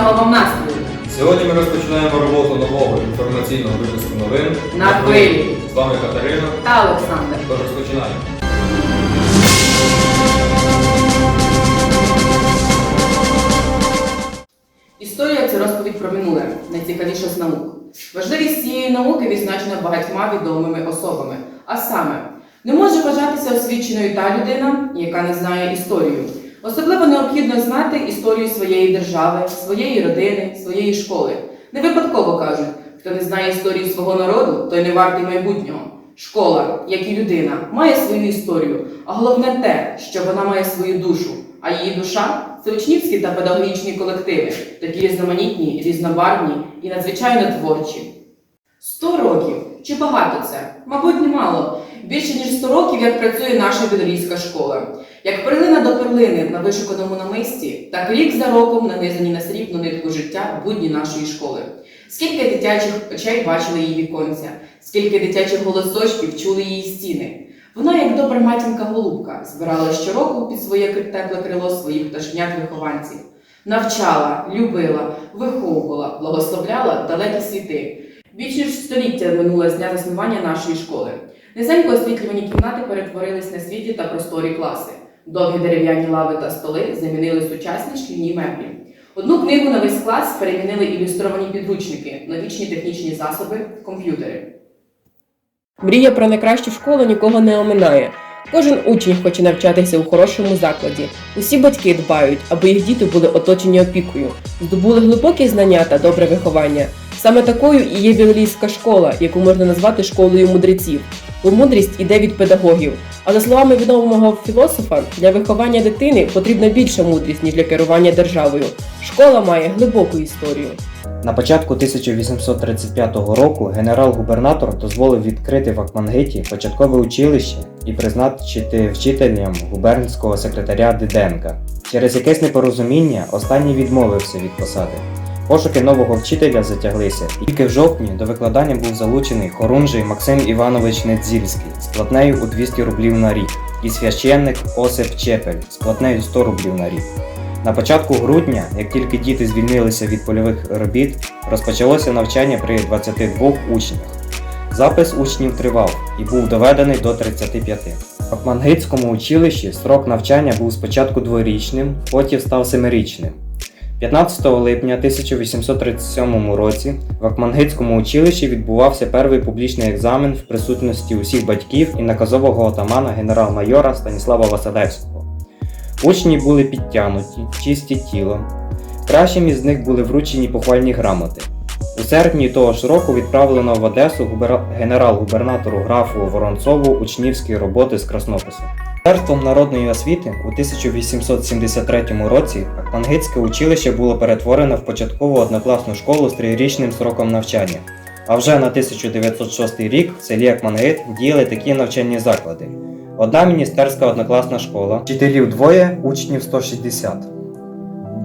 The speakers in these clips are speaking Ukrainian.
гарного вам настрою! Сьогодні ми розпочинаємо роботу нового інформаційного випуску новин. На хвилі. З вами Катерина. Та Олександр. Тож розпочинаємо. Історія це розповідь про минуле, найцікавіше з наук. Важливість цієї науки відзначена багатьма відомими особами. А саме, не може вважатися освіченою та людина, яка не знає історію. Особливо необхідно знати історію своєї держави, своєї родини, своєї школи. Не випадково кажуть, хто не знає історію свого народу, той не вартий майбутнього. Школа, як і людина, має свою історію, а головне те, що вона має свою душу. А її душа це учнівські та педагогічні колективи, такі різноманітні, різнобарвні і надзвичайно творчі. Сто років. Чи багато це? Мабуть, немало. Більше ніж 100 років, як працює наша білорійська школа. Як перлина до перлини на вишуканому намисті, так рік за роком нанизані на срібну нитку життя будні нашої школи. Скільки дитячих очей бачили її віконця, скільки дитячих голосочків чули її стіни. Вона, як добра матінка голубка, збирала щороку під своє тепле крило своїх пташенят вихованців. Навчала, любила, виховувала, благословляла далекі світи. Більш ніж століття минуло з дня заснування нашої школи. Низенько освітлювані кімнати перетворились на світлі та просторі класи. Довгі дерев'яні лави та столи замінили сучасні шкільні меблі. Одну книгу на весь клас перемінили ілюстровані підручники, новічні технічні засоби, комп'ютери. Мрія про найкращу школу нікого не оминає. Кожен учень хоче навчатися у хорошому закладі. Усі батьки дбають, аби їх діти були оточені опікою, здобули глибокі знання та добре виховання. Саме такою і є білорійська школа, яку можна назвати школою мудреців. Бо мудрість іде від педагогів. А за словами відомого філософа, для виховання дитини потрібна більша мудрість, ніж для керування державою. Школа має глибоку історію. На початку 1835 року генерал-губернатор дозволив відкрити в Акмангиті початкове училище і призначити вчителем губернського секретаря Диденка. Через якесь непорозуміння останній відмовився від посади. Пошуки нового вчителя затяглися, і тільки в жовтні до викладання був залучений хорунжий Максим Іванович Недзільський з платнею у 200 рублів на рік і священник Осип Чепель з платнею 100 рублів на рік. На початку грудня, як тільки діти звільнилися від польових робіт, розпочалося навчання при 22 учнях. Запис учнів тривав і був доведений до 35. В Акмангитському училищі строк навчання був спочатку дворічним, потім став семирічним. 15 липня 1837 році в Акмангитському училищі відбувався перший публічний екзамен в присутності усіх батьків і наказового отамана генерал-майора Станіслава Василевського. Учні були підтягнуті, чисті тілом. Кращим із них були вручені похвальні грамоти. У серпні того ж року відправлено в Одесу генерал-губернатору графу Воронцову учнівські роботи з краснопису. Міністерством народної освіти у 1873 році Акмангитське училище було перетворено в початкову однокласну школу з трирічним сроком навчання. А вже на 1906 рік в селі Акмангит діяли такі навчальні заклади. Одна міністерська однокласна школа, вчителів двоє, учнів 160.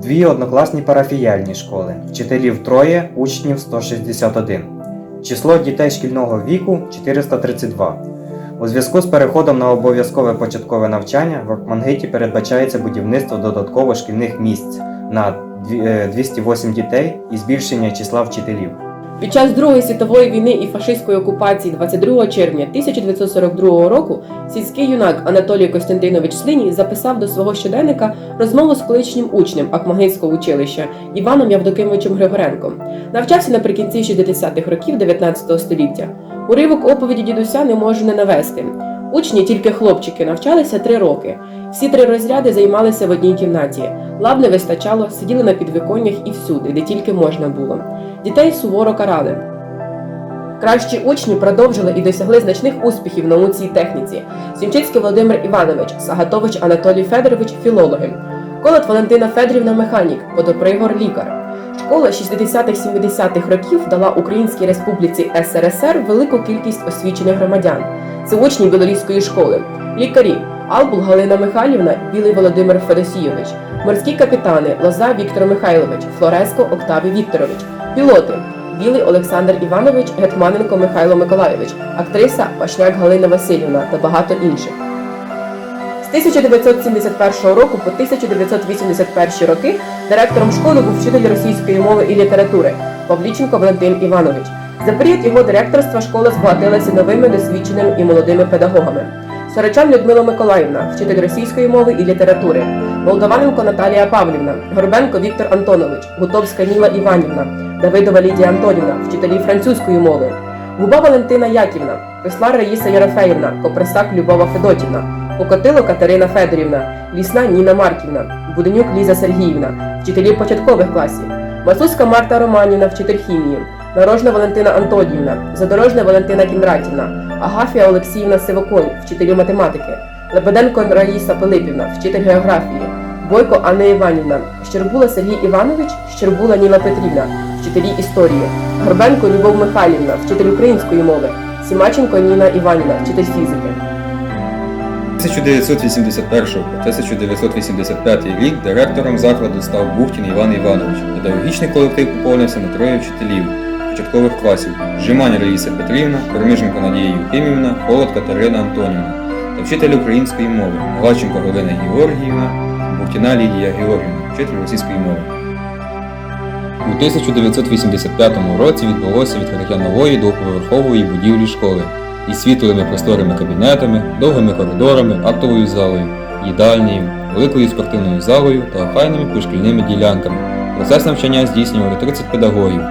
Дві однокласні парафіяльні школи, вчителів троє, учнів 161. Число дітей шкільного віку 432. У зв'язку з переходом на обов'язкове початкове навчання в Акмангиті передбачається будівництво додатково шкільних місць на е, 208 дітей і збільшення числа вчителів. Під час Другої світової війни і фашистської окупації 22 червня 1942 року сільський юнак Анатолій Костянтинович Слиній записав до свого щоденника розмову з колишнім учнем Акмагинського училища Іваном Явдокимовичем Григоренком. Навчався наприкінці 60-х років 19 століття. Уривок оповіді дідуся не можу не навести. Учні, тільки хлопчики, навчалися три роки. Всі три розряди займалися в одній кімнаті. Лав не вистачало, сиділи на підвиконнях і всюди, де тільки можна було. Дітей суворо карали. Кращі учні продовжили і досягли значних успіхів в науці і техніці. Сімчицький Володимир Іванович, Сагатович Анатолій Федорович філологи, Колот Валентина Федорівна механік, Водопригор лікар. Школа 60-70-х років дала Українській Республіці СРСР велику кількість освічених громадян. Це учні Білорізької школи, лікарі Албул Галина Михайлівна, Білий Володимир Федосійович, морські капітани Лоза Віктор Михайлович, Флореско Октавій Вікторович, пілоти Білий Олександр Іванович, Гетманенко Михайло Миколайович, актриса Пашняк Галина Васильівна та багато інших. З 1971 року по 1981 роки директором школи був вчитель російської мови і літератури Павліченко Валентин Іванович. За період його директорства школа збагатилася новими досвідченими і молодими педагогами. Сорочан Людмила Миколаївна, вчитель російської мови і літератури, Молдаваненко Наталія Павлівна, Горбенко Віктор Антонович, Гутовська Ніла Іванівна, Давидова Лідія Антонівна, вчителі французької мови, Губа Валентина Яківна, Песлар Раїса Єрофеївна, Копресак Любова Федотівна, Покотило Катерина Федорівна, Лісна Ніна Марківна, Буденюк Ліза Сергіївна, вчителі початкових класів, Мацуська Марта Романівна, вчитель хімії, Нарожна Валентина Антонівна, Задорожна Валентина Кіндратівна, Агафія Олексіївна Сивоконь, вчителі математики, Лебеденко Раїса Пилипівна, вчитель географії, Бойко Анна Іванівна, Щербула Сергій Іванович, Щербула Ніла Петрівна, вчителі історії, Горбенко Любов Михайлівна, вчитель української мови, Сімаченко Ніна Іванівна, вчитель фізики. 1981 по 1985 рік директором закладу став Бухтін Іван Іванович. Педагогічний колектив поповнився на троє вчителів початкових класів Жимань Раїса Петрівна, Кормиженко Надія Юхимівна, Холод Катерина Антонівна та вчитель української мови Гладченко Галина Георгіївна, Бухтіна Лідія Георгіївна, вчитель російської мови. У 1985 році відбулося відкриття нової двоповерхової будівлі школи із світлими просторими кабінетами, довгими коридорами, актовою залою, їдальнею, великою спортивною залою та охайними пришкільними ділянками. Процес навчання здійснювали 30 педагогів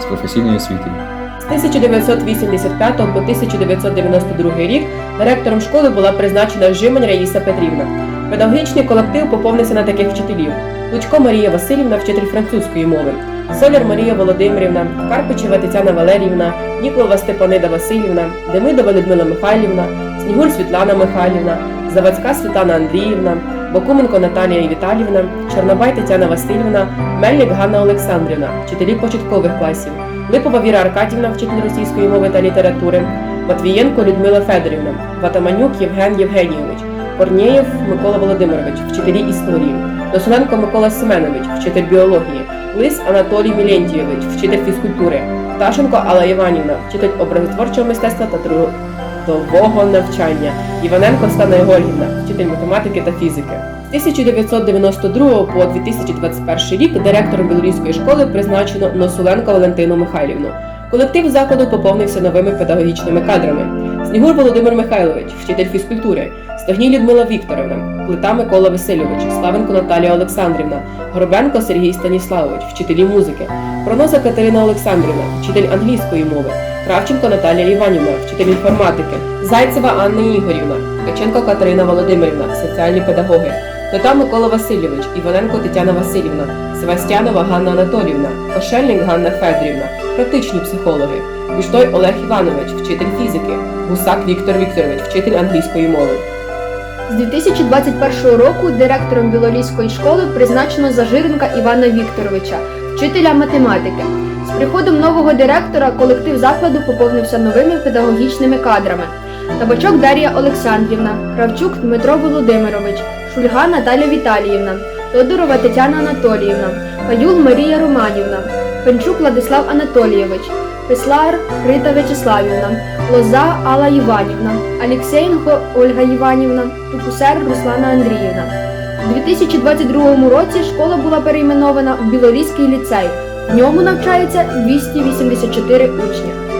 з професійною освітою. З 1985 по 1992 рік директором школи була призначена Жимань Раїса Петрівна. Педагогічний колектив поповнився на таких вчителів: Лучко Марія Васильівна, вчитель французької мови, Соляр Марія Володимирівна, Карпичева Тетяна Валеріївна, Ніклова Степанида Васильівна, Демидова Людмила Михайлівна, Снігуль Світлана Михайлівна, Завадська Світлана Андріївна, Бакуменко Наталія Віталівна, Чорнобай Тетяна Васильівна, Мельник Ганна Олександрівна, вчителі початкових класів, Липова Віра Аркадівна, вчитель російської мови та літератури, Матвієнко Людмила Федорівна, Ватаманюк Євген Євгенійович, Корнієв Микола Володимирович, вчителі історії, Досоленко Микола Семенович, вчитель біології, Лис Анатолій Мілентійович, вчитель фізкультури, Пташенко Алла Іванівна, вчитель образотворчого мистецтва та трудового навчання, Іваненко Стана Ігорівна, вчитель математики та фізики. З 1992 по 2021 рік директором білорійської школи призначено Носуленко Валентину Михайлівну. Колектив закладу поповнився новими педагогічними кадрами. Снігур Володимир Михайлович, вчитель фізкультури, Стогній Людмила Вікторівна, Плита Микола Васильович, Славенко Наталія Олександрівна, Горбенко Сергій Станіславович, вчителі музики, Проноза Катерина Олександрівна, вчитель англійської мови, Кравченко Наталія Іванівна, вчитель інформатики, Зайцева Анна Ігорівна, Ткаченко Катерина Володимирівна, соціальні педагоги, Тота Микола Васильович, Іваненко Тетяна Васильівна, Севастянова Ганна Анатолівна, Ошельник Ганна Федорівна, практичні психологи, Біштой Олег Іванович, вчитель фізики, Гусак Віктор Вікторович, вчитель англійської мови. З 2021 року директором Білорійської школи призначено Зажиренка Івана Вікторовича, вчителя математики. З приходом нового директора колектив закладу поповнився новими педагогічними кадрами. Табачок Дар'я Олександрівна, Кравчук Дмитро Володимирович, Шульга Наталя Віталіївна, Тодорова Тетяна Анатоліївна, Каюл Марія Романівна, Пенчук Владислав Анатолійович, Песлар Рита Вячеславівна, Лоза Алла Іванівна, Алєксєєнко Ольга Іванівна, Тупусер Руслана Андріївна. У 2022 році школа була перейменована в Білорізький ліцей. В ньому навчається 284 учня.